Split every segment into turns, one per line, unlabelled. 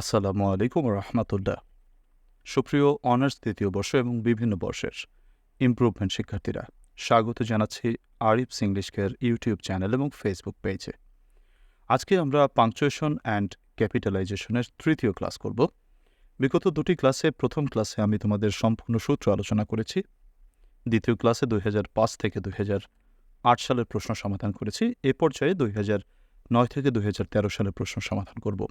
আসসালামু আলাইকুম রহমতুল্লাহ। সুপ্রিয় অনার্স দ্বিতীয় বর্ষ এবং বিভিন্ন বর্ষের ইমপ্রুভমেন্ট শিক্ষার্থীরা, স্বাগত জানাচ্ছি Arif English care YouTube channel এবং ফেসবুক পেজে আজকে আমরা পাংচুয়েশন অ্যান্ড ক্যাপিটালাইজেশনের তৃতীয় ক্লাস করব। বিগত দুটি ক্লাসে প্রথম ক্লাসে আমি তোমাদের সম্পূর্ণ সূত্র আলোচনা করেছি। দ্বিতীয় ক্লাসে দুই হাজার পাঁচ থেকে দুই হাজার আট সালের প্রশ্ন সমাধান করেছি। এ পর্যায়ে দুই নয় থেকে দুই হাজার তেরো সালের প্রশ্ন সমাধান করব।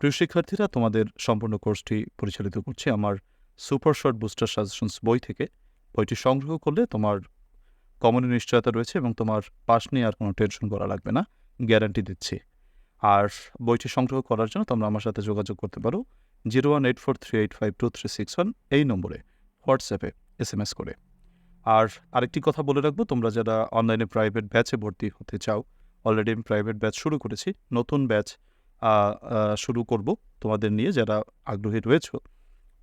প্রিয় শিক্ষার্থীরা, তোমাদের সম্পূর্ণ কোর্সটি পরিচালিত করছে আমার সুপার শর্ট বুস্টার সাজেশনস বই থেকে। বইটি সংগ্রহ করলে তোমার কমনের নিশ্চয়তা রয়েছে এবং তোমার পাস নিয়ে আর কোনো টেনশন করা লাগবে না গ্যারান্টি দিচ্ছি। আর বইটি সংগ্রহ করার জন্য তোমরা আমার সাথে যোগাযোগ করতে পারো zero one eight four three eight five two three six one এই নম্বরে, হোয়াটসঅ্যাপে এস এম এস করে। আর আরেকটি কথা বলে রাখব, তোমরা যারা অনলাইনে প্রাইভেট ব্যাচে ভর্তি হতে চাও অলরেডি আমি প্রাইভেট ব্যাচ শুরু করেছি, নতুন ব্যাচ শুরু করব তোমাদের নিয়ে যারা আগ্রহী রয়েছো।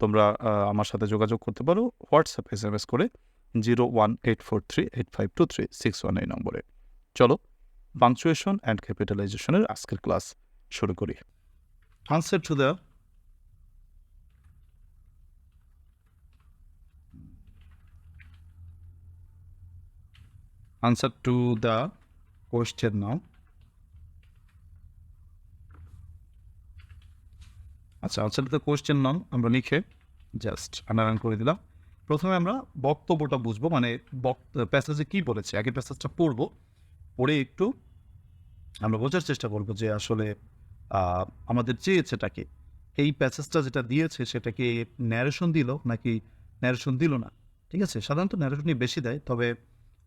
তোমরা আমার সাথে যোগাযোগ করতে পারো হোয়াটসঅ্যাপ, এস এম এস করে zero one eight four three eight five two three six one এই নম্বরে। চলো পাংচুয়েশন অ্যান্ড ক্যাপিটালাইজেশনের আজকের ক্লাস শুরু করি। Answer to the answer to the question now আচ্ছা আনসার তো কোয়েশ্চেন নাম আমরা লিখে জাস্ট আন্ডারলাইন করে দিলাম। প্রথমে আমরা বক্তব্যটা বুঝব মানে প্যাসেজে কী বলেছে আগে প্যাসেজটা পড়ব, পড়ে একটু আমরা বোঝার চেষ্টা করব যে আসলে আমাদের চেয়েছেটা কি। এই প্যাসেজটা যেটা দিয়েছে, সেটাকে ন্যারেশন দিল নাকি ন্যারেশন দিল না? ঠিক আছে? সাধারণত ন্যারেশনই বেশি দেয়, তবে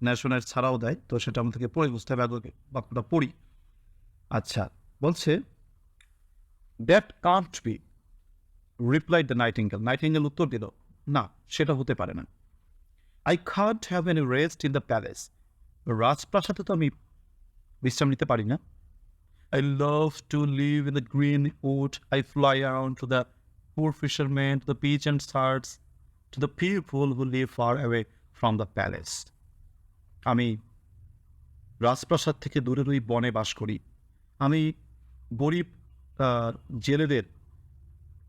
ন্যারেশনের ছাড়াও দেয়, তো সেটা আমাদেরকে পড়ে বুঝতে হবে, আগে বাক্যটা পড়ি। আচ্ছা বলছে that can't be replied the nightingale nightingale উত্তর দিল, না, সেটা হতে পারে না। I can't have any rest in the palace রাজপ্রাসাদে তো আমি বিশ্রাম নিতে পারি না। I love to live in the green wood I fly out to the poor fisherman to the peach and search to the people who live far away from the palace আমি রাজপ্রাসাদ থেকে দূরে ওই বনে বাস করি। আমি গরিব জেলেদের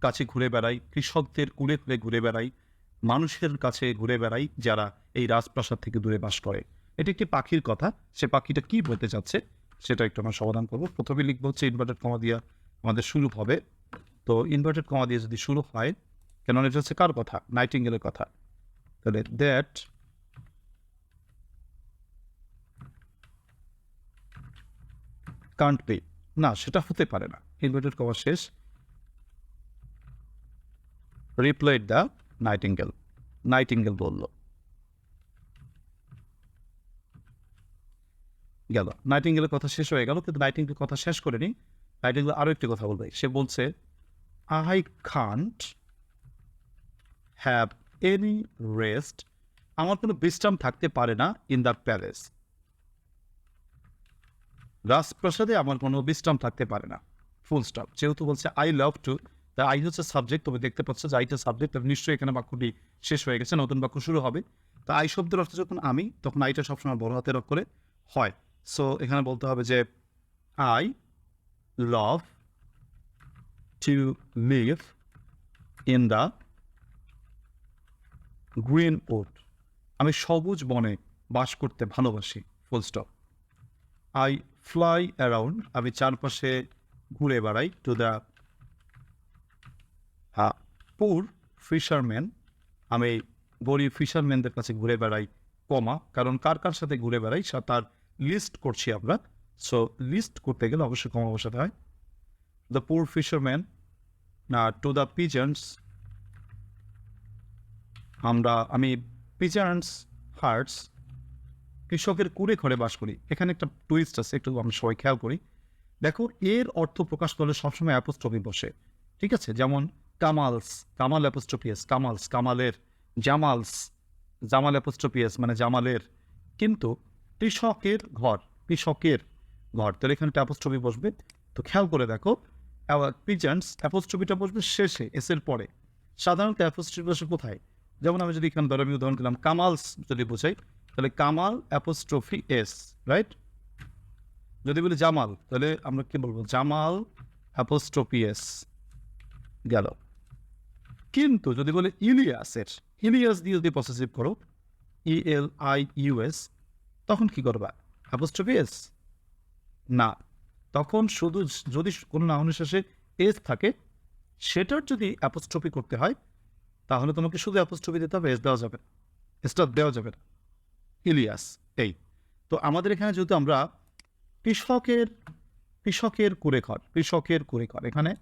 কাছে ঘুরে বেড়াই, কৃষকদের কুলে কুলে ঘুরে বেড়াই, মানুষের কাছে ঘুরে বেড়াই যারা এই রাজপ্রাসাদ থেকে দূরে বাস করে। এটি একটি পাখির কথা। সে পাখিটা কি বলতে চাচ্ছে সেটা একটু আমরা সমাধান করব। প্রথমে লিখব হচ্ছে ইনভার্টেড কমা দিয়া আমাদের শুরু হবে। তো ইনভার্টেড কমা দিয়ে যদি শুরু হয়, কেননা এটা হচ্ছে কার কথা? নাইটিঙ্গেলের কথা। তাহলে দ্যাট কান্ট বি না, সেটা হতে পারে না। ইনভার্টেড কমা শেষ। রিপ্লাইড দ্য নাইটিঙ্গেল নাইটিঙ্গেল বলল, গেল। নাইটিঙ্গেলের কথা শেষ হয়ে গেল, কিন্তু নাইটিঙ্গেল কথা শেষ করেনি। নাইটিঙ্গেল আরও একটি কথা বলবে। সে বলছে I can't have any rest আমার কোনো বিশ্রাম থাকতে পারে না ইন দ্য প্যালেস রাজপ্রাসাদে আমার কোনো বিশ্রাম থাকতে পারে না। ফুল স্টপ যেহেতু বলছে আই লাভ টু আই হচ্ছে সাবজেক্ট তুমি দেখতে পাচ্ছ যে আইটা সাবজেক্ট নিশ্চয়ই এখানে বাক্যটি শেষ হয়ে গেছে, নতুন বাক্য শুরু হবে। তা আই শব্দের অর্থ যখন আমি, তখন আইটা সবসময় বড় হাতের অক্ষরে হয়। সো এখানে বলতে হবে যে I love to live in the green wood আমি সবুজ বনে বাস করতে ভালোবাসি full stop I fly around আমি চারপাশে ঘুরে বেড়াই টু দ্য পুর ফিশারম্যান আমি গরিব ফিশারম্যানদের কাছে ঘুরে বেড়াই কমা, কারণ কার কার সাথে ঘুরে বেড়াই তার লিস্ট করছি আমরা। সো লিস্ট করতে গেলে অবশ্যই কমা বসাতে হয়। দ্য পুর ফিশারম্যান না টু দ্য পিজন্স আমরা, আমি পিজন্স হার্টস কৃষকের কুড়ে ঘরে বাস করি। এখানে একটা টুইস্ট আছে, একটু আমরা সবাই খেয়াল করি। দেখো, এর অর্থ প্রকাশ করলে সবসময় অ্যাপোস্ট্রফি বসে, ঠিক আছে? যেমন কামালস কামাল অ্যাপোস্ট্রোপিয়াস কামালস কামালের জামালস জামাল অ্যাপোস্ট্রোপিয়াস মানে জামালের কিন্তু কৃষকের ঘর কৃষকের ঘর। তাহলে এখানে অ্যাপোস্ট্রফি বসবে। তো খেয়াল করে দেখো পিজেন্টস অ্যাপোস্ট্রফিটা বসবে শেষে এসের পরে। সাধারণত অ্যাপোস্ট্রফি বসে কোথায়? যেমন আমি যদি এখানে ধরো, আমি উদাহরণ দিলাম কামালস যদি বোঝাই, তাহলে কামাল অ্যাপোস্ট্রোফি এস রাইট যদি বলি জামাল তাহলে আমরা কি বলব? জামাল অ্যাপোস্ট্রফি এস গেল। কিন্তু যদি বলে ইলিয়াসের, ইলিয়াস দিয়ে যদি পসেসিভ করো ই এল আই ইউএস তখন কি করবা? অ্যাপোস্ট্রফি এস না। তখন শুধু যদি কোনো নাউনের শেষে এস থাকে, সেটার যদি অ্যাপোস্ট্রফি করতে হয়, তাহলে তোমাকে শুধু অ্যাপোস্ট্রফি দিতে হবে এস দেওয়া যাবে এসটা দেওয়া যাবে না। ইলিয়াস, এই। তো আমাদের এখানে যেহেতু আমরা কৃষকের কৃষকের করে ঘর কৃষকের করে ঘর এখানে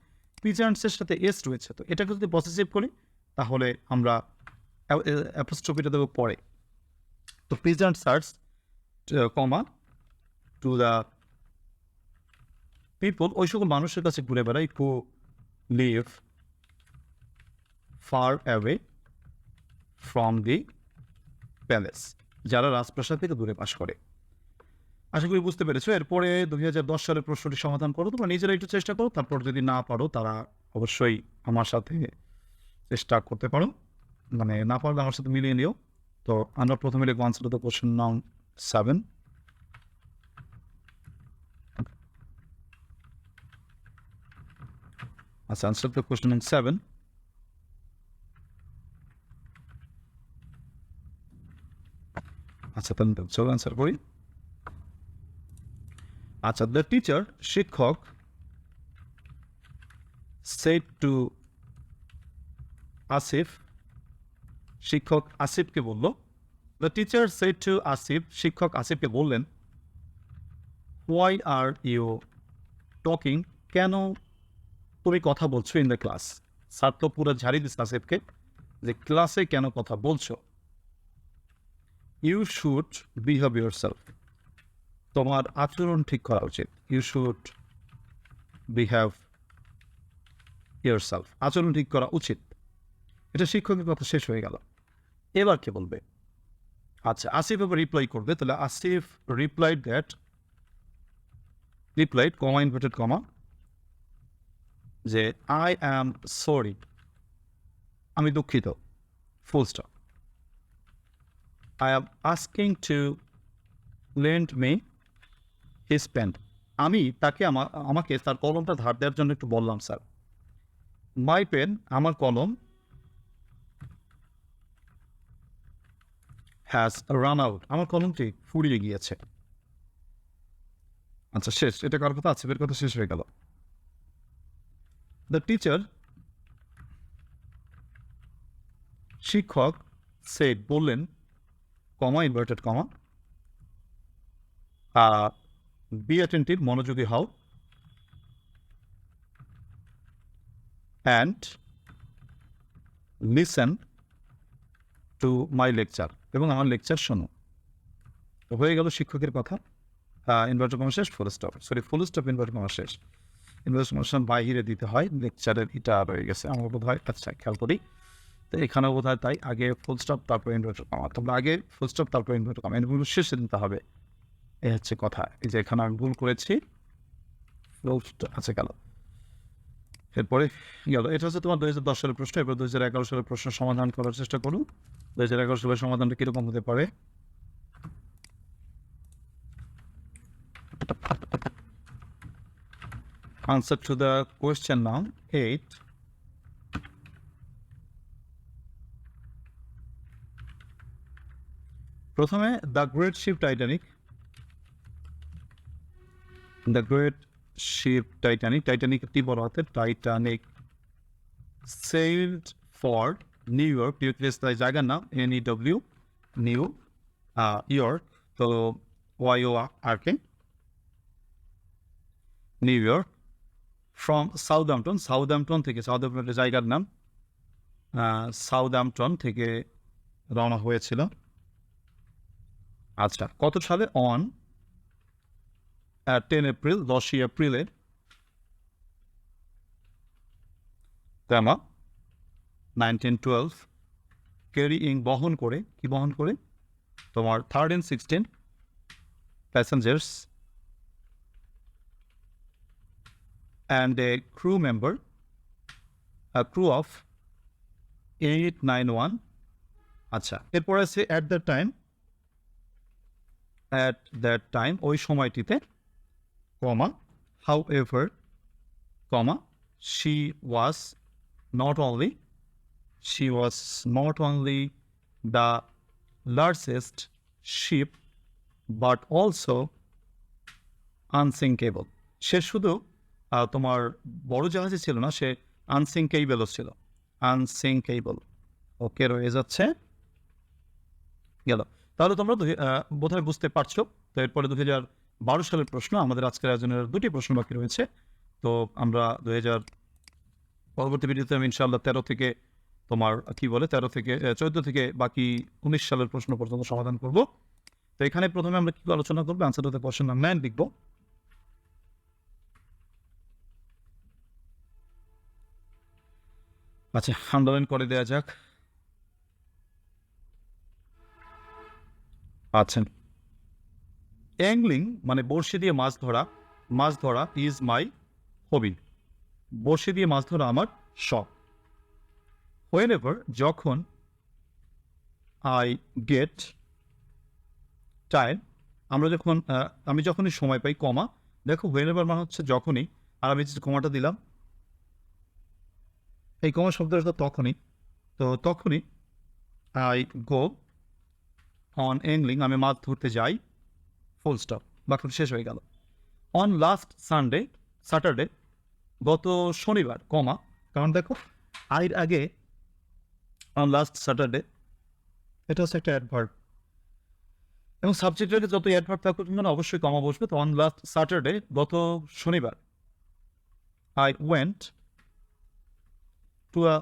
পিজান্টসের সাথে এস রয়েছে, তো এটাকে যদি পসেসিভ করি, তাহলে আমরা অ্যাপোস্ট্রফিটা দেবো পরে। তো peasant search comma to the people ওই সকল মানুষের কাছে ঘুরে বেড়াই who live far away from the palace যারা রাজপ্রাসাদ থেকে দূরে বাস করে। আশা করি বুঝতে পেরেছ। এরপরে দুই হাজার দশ সালের প্রশ্নটি সমাধান করো, তোমরা নিজেরা একটু চেষ্টা করো, তারপর যদি না পারো তারা অবশ্যই আমার সাথে চেষ্টা করতে পারো। মানে না পারলে আমার সাথে মিলিয়ে নিও। তো আমরা প্রথমে লিখব আনসার টু দ্য কোশ্চেন নাম সেভেন আচ্ছা আনসার টু কোশ্চেন নাম সেভেন আচ্ছা তাহলে চলো আনসার করি। আচ্ছা দ্য টিচার শিক্ষক সেট টু আসিফ শিক্ষক আসিফকে বলল the teacher said to Asif শিক্ষক আসিফকে বললেন হোয়াই আর ইউ টকিং কেন তুমি কথা বলছো ইন দ্য ক্লাস তো পুরো ঝাড়ি দিস আসিফকে, যে ক্লাসে কেন কথা বলছো? You should behave yourself তোমার আচরণ ঠিক করা উচিত। You should behave yourself আচরণ ঠিক করা উচিত। এটা শিক্ষকের কথা শেষ হয়ে গেল। এবার কে বলবে? আচ্ছা আসিফ এবার রিপ্লাই করবে। তাহলে Asif replied that replied comma inverted comma যে আই অ্যাম সরি আমি দুঃখিত। Full stop I am asking to lend me his pen আমি তাকে আমা- আমাকে তার কলমটা ধার দেওয়ার জন্য একটু বললাম, স্যার। মাই পেন আমার কলম হ্যাজ রান আউট আমার কলমটি ফুরিয়ে গিয়েছে। আচ্ছা শেষ। এটা কার কথা? আছে এর কথা শেষ হয়ে গেল। দ্য টিচার শিক্ষক সেট বললেন comma inverted comma be attentive, মনোযোগী হও। And listen to my lecture. এবং আমার লেকচার শোনো। তো হয়ে গেল শিক্ষকের কথা। ইনভার্টার কমা শেষ full stop sorry full stop inverted comma শেষ। ইনভার্টার কমা বাইরে দিতে হয়। লেকচারের এটা রয়ে গেছে। আমার বোধ হয় আচ্ছা খেয়াল করি। তো এখানেও বোধ হয় তাই। আগে ফুল স্টপ তারপর ইনভার্টার কমা তোমরা আগে ফুল স্টপ তারপর ইনভার্টার কমা এগুলো শেষে দিতে হবে। এই হচ্ছে কথা। এই যে এখানে আমি ভুল করেছি আচ্ছা গেল। এরপরে গেল এটা হচ্ছে তোমার দু হাজার দশ সালের প্রশ্ন। এবার দু হাজার এগারো সালের প্রশ্ন সমাধান করার চেষ্টা করুন। দু হাজার এগারো সালের সমাধানটা কীরকম হতে পারে? Answer to the question now 8 প্রথমে the great ship Titanic the great ship Titanic Titanic একটি বড় হাতে? Titanic sailed for New York New York তাই জায়গার নাম N E W New York তো Y O R K New York from Southampton Southampton থেকে Southampton জায়গার নাম সাউদাম্পটন থেকে রওনা হয়েছিল। আচ্ছা কত সালে? অন টেন এপ্রিল দশই এপ্রিলে তেমা নাইনটিন টুয়েলভ ক্যারিং বহন করে কি বহন করে তোমার third and sixteen passengers and a crew member, a crew of 891 আচ্ছা এরপর আছে at the time at that time ওই সময়টিতে comma however comma she was not only she was not only the largest ship but also unsinkable সে শুধু তোমার বড় জাহাজে ছিল না, সে আনসিঙ্কেবলও ছিল। আনসিঙ্কেবল ওকে রয়ে যাচ্ছে। গেল। তাহলে তোমরা বোধহয় বুঝতে পারছ। তো এরপরে দু হাজার বারো সালের প্রশ্ন, আমাদের আজকের আয়োজনের দুটি প্রশ্ন বাকি রয়েছে। তো আমরা দু হাজার পরবর্তী ভিডিওতে আমি ইনশাআল্লাহ তেরো থেকে তোমার, কি বলে, তেরো থেকে চোদ্দ থেকে বাকি উনিশ সালের প্রশ্ন পর্যন্ত সমাধান করব। তো এখানে প্রথমে আমরা কি আলোচনা করব? Answer the question number nine লিখব। আচ্ছা আন্দোলন করে দেওয়া যাক। আচ্ছা। অ্যাংলিং মানে বড়শি দিয়ে মাছ ধরা। মাছ ধরা ইজ মাই হবি বড়শি দিয়ে মাছ ধরা আমার শখ। হোয়েন এভার যখন আই গেট টাইম আমরা যখন আমি যখনই সময় পাই কমা, দেখো হোয়েন এভার মানে হচ্ছে যখনই, আর আমি যে কমাটা দিলাম, এই কমা শব্দটা তখনই। তো তখনই আই গো অন অ্যাংলিং আমি মাছ ধরতে যাই। ফুল স্টপ বাক্যটা শেষ হয়ে গেল। অন লাস্ট সানডে স্যাটারডে গত শনিবার কমা কারণ দেখো আইর আগে অন লাস্ট স্যাটারডে এটা হচ্ছে একটা অ্যাডভার্ব এবং সাবজেক্টের যত অ্যাডভার্ব থাকুক না অবশ্যই কমা বসবে। তো অন লাস্ট স্যাটারডে গত শনিবার I went to a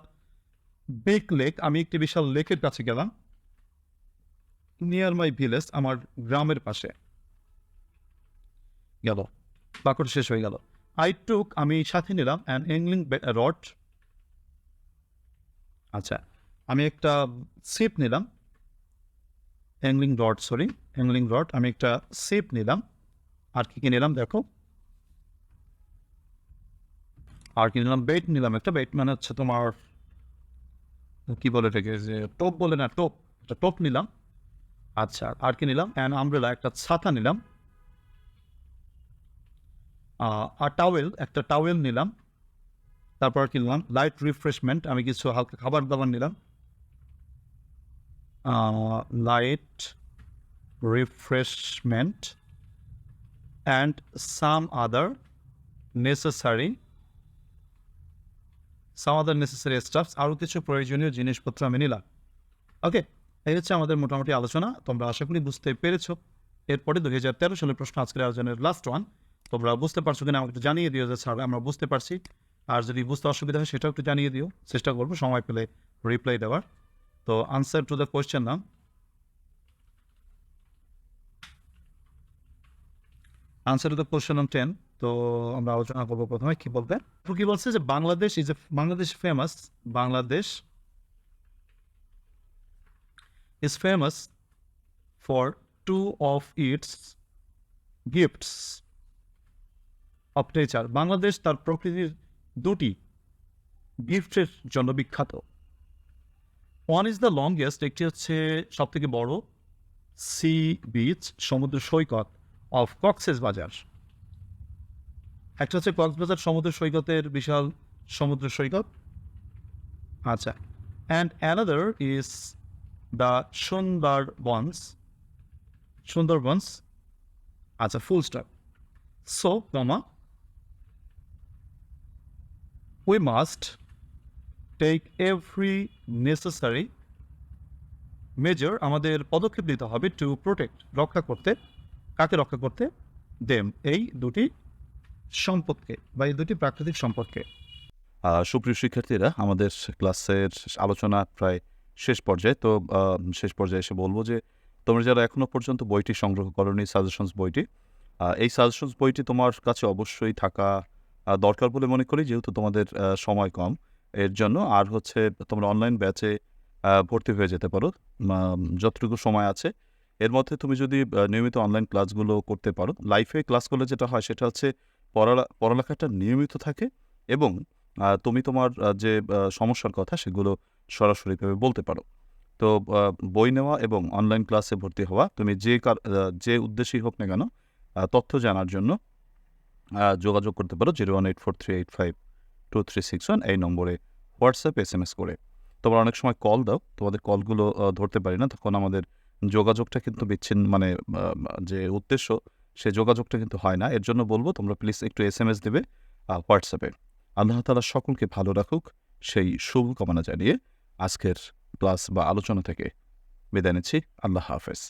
big lake আমি একটি বিশাল লেকের কাছে গেলাম। নিয়ার মাই ভিলেজ আমার গ্রামের পাশে। গেল। বাক্যটা শেষ হয়ে গেল। আই টুক আমি সাথে নিলাম অ্যান এংলিং রড আচ্ছা আমি একটা সিপ নিলাম। Angling rod sorry angling rod আমি একটা সিপ নিলাম। আর কি কি নিলাম দেখো। আর কি নিলাম? বেট নিলাম, একটা বেট মানে হচ্ছে তোমার, কি বলে এটাকে? যে টোপ বলে না, টোপ, একটা টোপ নিলাম। আচ্ছা আর কি নিলাম? অ্যান আমব্রেলা একটা ছাতা নিলাম। আর টাওয়েল একটা টাওয়েল নিলাম। তারপর কি নিলাম? লাইট রিফ্রেশমেন্ট আমি কিছু হালকা খাবার দাবার নিলাম। Light refreshment and some other necessary some other necessary stuffs আরও কিছু প্রয়োজনীয় জিনিসপত্র আমি নিলাম। ওকে এই হচ্ছে আমাদের মোটামুটি আলোচনা। তোমরা আশা করি বুঝতে পেরেছ। এরপরে দু হাজার তেরো সালের প্রশ্ন আজকের আলোচনার লাস্ট ওয়ান তোমরা বুঝতে পারছ কিনা আমাকে জানিয়ে দিও যে স্যার, আমরা বুঝতে পারছি। আর যদি বুঝতে অসুবিধা হয় সেটাও একটু জানিয়ে দিও। চেষ্টা করব সময় পেলে রিপ্লাই দেওয়ার। তো আনসার টু দ্য কোয়েশ্চেন নাম। আনসার টু দ্য কোয়েশ্চেন নাম টেন তো আমরা আলোচনা করব প্রথমে, কি বলবে তো কি বলছে যে Bangladesh is a Bangladesh famous Bangladesh is famous for two of its gifts of nature Bangladesh তার প্রকৃতির দুটি গিফটের জন্য বিখ্যাত। ওয়ান ইজ দ্য লংগেস্ট একটি হচ্ছে সব থেকে বড় সি বিচ সমুদ্র সৈকত অফ কক্সেস বাজার একটা হচ্ছে কক্সবাজার সমুদ্র সৈকতের বিশাল সমুদ্র সৈকত। আচ্ছা অ্যান্ড অ্যানাদার ইজ দ্য সুন্দর সুন্দরবনস সুন্দরবনস আচ্ছা full stop so comma we must take every necessary major আমাদের পদক্ষেপ নিতে হবে টু প্রোটেক্ট রক্ষা করতে, কাকে রক্ষা করতে? দেম এই দুটি সম্পদকে বা এই দুটি প্রাকৃতিক সম্পদকে।
সুপ্রিয় শিক্ষার্থীরা, আমাদের ক্লাসের আলোচনা প্রায় শেষ পর্যায়ে, তো শেষ পর্যায়ে এসে বলব যে, তোমরা যারা এখনও পর্যন্ত বইটি সংগ্রহ করনি সাজেশনস বইটি এই সাজেশনস বইটি তোমার কাছে অবশ্যই থাকা দরকার বলে মনে করি, যেহেতু তোমাদের সময় কম। এর জন্য আর হচ্ছে তোমরা অনলাইন ব্যাচে ভর্তি হয়ে যেতে পারো। যতটুকু সময় আছে। এর মধ্যে তুমি যদি নিয়মিত অনলাইন ক্লাসগুলো করতে পারো লাইফে ক্লাস করলে যেটা হয়, সেটা হচ্ছে পড়া পড়ালেখাটা নিয়মিত থাকে এবং তুমি তোমার যে সমস্যার কথা, সেগুলো সরাসরিভাবে বলতে পারো। তো বই নেওয়া এবং অনলাইন ক্লাসে ভর্তি হওয়া, তুমি যে যে উদ্দেশ্যেই হোক না কেন তথ্য জানার জন্য যোগাযোগ করতে পারো zero one eight four three eight five two three six one এই নম্বরে হোয়াটসঅ্যাপ এস এম এস করে। তোমরা অনেক সময় কল দাও, তোমাদের কলগুলো ধরতে পারি না, তখন আমাদের যোগাযোগটা কিন্তু বিচ্ছিন্ন মানে যে উদ্দেশ্য, সে যোগাযোগটা কিন্তু হয় না। এর জন্য বলব, তোমরা প্লিজ একটু এস এম এস দেবে হোয়াটসঅ্যাপে। আল্লাহ তালা সকলকে ভালো রাখুক, সেই শুভ কামনা জানিয়ে আজকের ক্লাস বা আলোচনা থেকে বিদায় নিচ্ছি। আল্লাহ হাফেজ।